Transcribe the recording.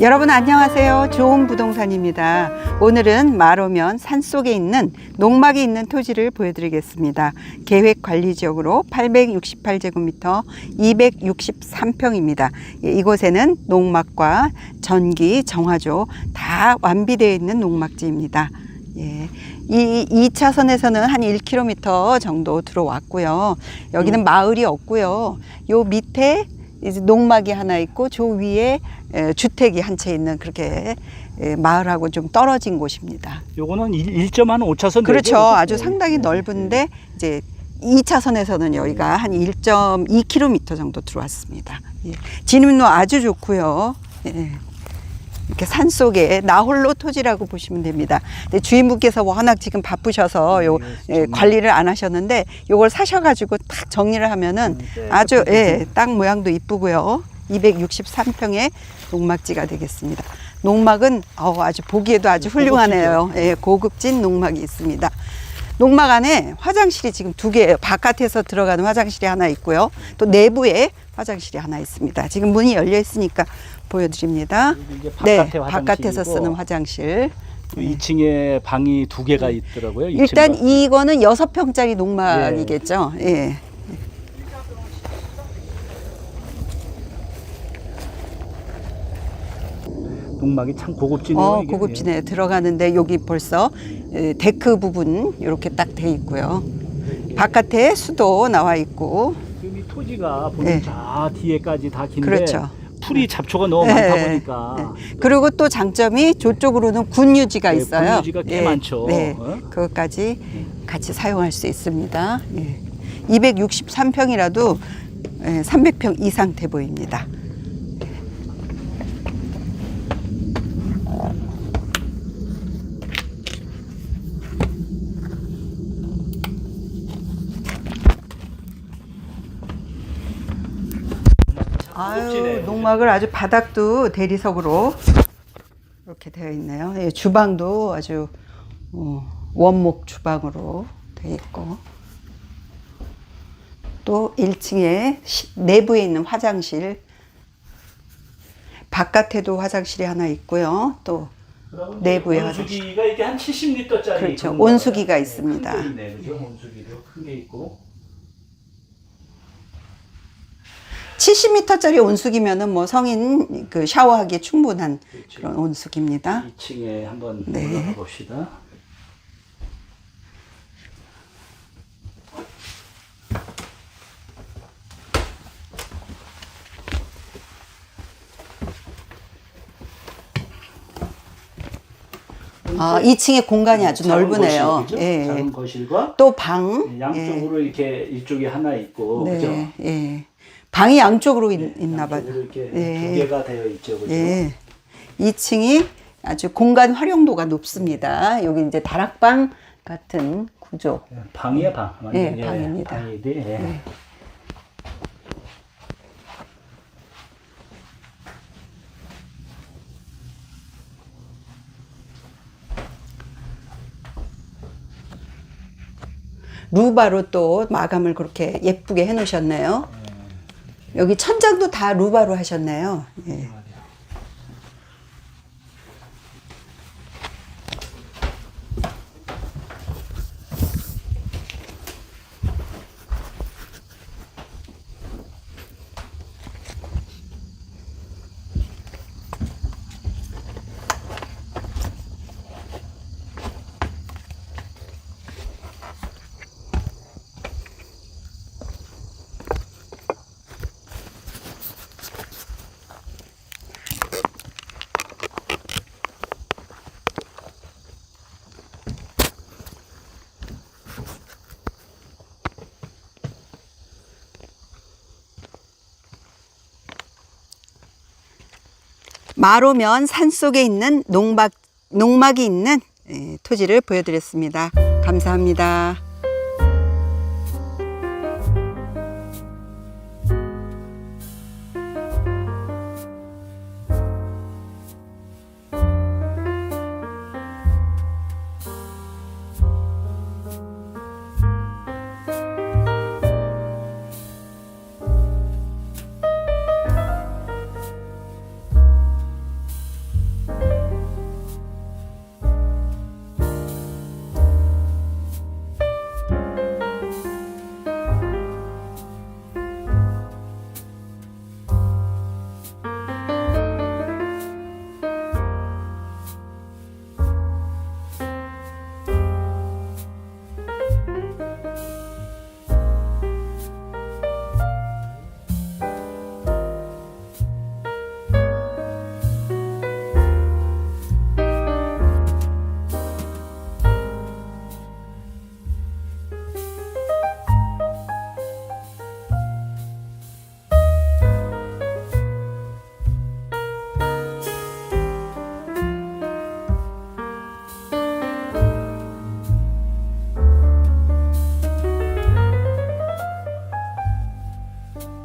여러분 안녕하세요. 좋은 부동산입니다. 오늘은 마로면 산속에 있는 농막이 있는 토지를 보여드리겠습니다. 계획 관리 지역으로 868제곱미터 263평입니다. 예, 이곳에는 농막과 전기, 정화조 다 완비되어 있는 농막지입니다. 예. 이 2차선에서는 한 1km 정도 들어왔고요. 여기는 마을이 없고요. 요 밑에 이제 농막이 하나 있고 저 위에 에, 주택이 한 채 있는 그렇게 에, 마을하고 좀 떨어진 곳입니다. 요거는 1.5차선 그렇죠. 아주 상당히 넓은데 이제 2차선에서는 여기가 한 1.2km 정도 들어왔습니다. 예. 진입로 아주 좋고요. 예. 이렇게 산 속에 나홀로 토지라고 보시면 됩니다. 근데 주인분께서 워낙 지금 바쁘셔서 요 예, 관리를 안 하셨는데 요걸 사셔가지고 딱 정리를 하면은 네, 아주 예, 땅 모양도 이쁘고요. 263평의 농막지가 되겠습니다. 농막은 어, 아주 보기에도 아주 훌륭하네요. 예, 고급진 농막이 있습니다. 농막 안에 화장실이 지금 두 개예요. 바깥에서 들어가는 화장실이 하나 있고요. 또 내부에 화장실이 하나 있습니다. 지금 문이 열려 있으니까 보여드립니다. 이게 네, 바깥에 바깥에서 화장실이고 쓰는 화장실. 2층에 방이 두 개가 있더라고요. 일단 2층 이거는 여섯 평짜리 농막이겠죠. 예. 농막이 참 고급지네요. 어. 고급지네. 들어가는데 여기 벌써 에, 데크 부분 이렇게 딱 돼 있고요. 바깥에 수도 나와 있고. 이 토지가 보면 네. 저 뒤에까지 다 긴데 그렇죠. 풀이 잡초가 너무 네. 많다 보니까 그리고 또 장점이 저쪽으로는 군유지가 네, 있어요. 군유지가 꽤 많죠. 네. 어? 그것까지 같이 사용할 수 있습니다. 예. 263평이라도 300평 이상 돼 보입니다. 아유. 농막을 아주 바닥도 대리석으로 이렇게 되어 있네요. 예, 주방도 아주 어, 원목 주방으로 되어 있고 또 1층에 내부에 있는 화장실 바깥에도 화장실이 하나 있고요. 또 내부에 화장실. 온수기가 이게 한 70리터짜리 그렇죠. 온수기가 있습니다. 큰 게 있네, 그죠? 온수기도 큰 게 있고 70m짜리 온수기면은 뭐 성인 그 샤워하기에 충분한 그렇죠. 그런 온수기입니다. 2층에 한번 네. 올라가 봅시다. 아, 2층에 공간이 아주 넓으네요. 거실? 예. 작은 거실과 또 방. 양쪽으로 이렇게 이쪽에 하나 있고 예. 그죠? 네, 예. 방이 양쪽으로 있, 있나 봐요. 이렇게 예. 두 개가 되어 있죠, 그죠? 예. 2층이 아주 공간 활용도가 높습니다. 여기 이제 다락방 같은 구조. 방이야 방. 완전히. 예, 방입니다. 방이지. 예. 루바로 또 마감을 그렇게 예쁘게 해 놓으셨네요. 여기 천장도 다 루바로 하셨네요. 예. 마로면 산 속에 있는 농막 농막이 있는 예, 토지를 보여드렸습니다. 감사합니다.